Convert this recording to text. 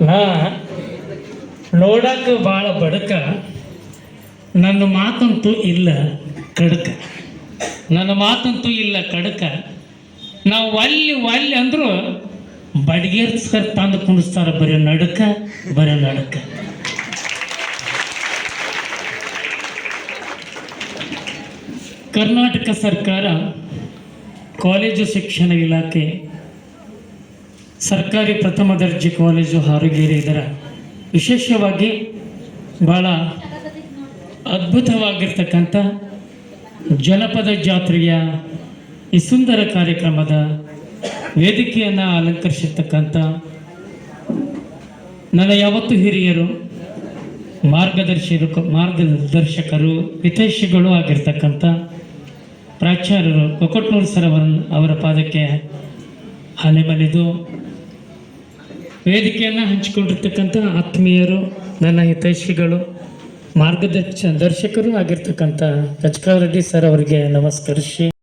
ನಾ ನೋಡಕ್ಕೆ ಭಾಳ ಬಡಕ, ನನ್ನ ಮಾತಂತೂ ಇಲ್ಲ ಕಡಕ. ನನ್ನ ಮಾತಂತೂ ಇಲ್ಲ ಕಡಕ. ನಾವು ಒಲ್ಲಿ ಒಲ್ಲಿ ಅಂದ್ರು ಬಡ್ಗೇರ್ಸ್ಕರ್ ತಂದು ಕುಣಿಸ್ತಾರ ಬರೀ ನಡಕ ಬರೀ ನಡಕ. ಕರ್ನಾಟಕ ಸರ್ಕಾರ, ಕಾಲೇಜು ಶಿಕ್ಷಣ ಇಲಾಖೆ ಸರ್ಕಾರಿ ಪ್ರಥಮ ದರ್ಜೆ ಕಾಲೇಜು ಹಾರುಗೇರಿ ಇದರ ವಿಶೇಷವಾಗಿ ಭಾಳ ಅದ್ಭುತವಾಗಿರ್ತಕ್ಕಂಥ ಜನಪದ ಜಾತ್ರೆಯ ಈ ಸುಂದರ ಕಾರ್ಯಕ್ರಮದ ವೇದಿಕೆಯನ್ನು ಅಲಂಕರಿಸಿರ್ತಕ್ಕಂಥ ನನ್ನ ಯಾವತ್ತು ಹಿರಿಯರು ಮಾರ್ಗದರ್ಶಕರು ಮಾರ್ಗದರ್ಶಕರು, ಹಿತೈಷಿಗಳು ಆಗಿರ್ತಕ್ಕಂಥ ಪ್ರಾಚಾರ್ಯರು ಕೊಕಟ್ನೂರು ಸರ್ ಅವರ ಪಾದಕ್ಕೆ ಹಲೆ ಮನೆದು ವೇದಿಕೆಯನ್ನು ಹಂಚಿಕೊಂಡಿರ್ತಕ್ಕಂಥ ಆತ್ಮೀಯರು ನನ್ನ ಹಿತೈಷಿಗಳು ಮಾರ್ಗದರ್ಶ ದರ್ಶಕರು ಆಗಿರ್ತಕ್ಕಂಥ ಕಚಕಾರೆಡ್ಡಿ ಸರ್ ಅವರಿಗೆ ನಮಸ್ಕರಿಸಿ.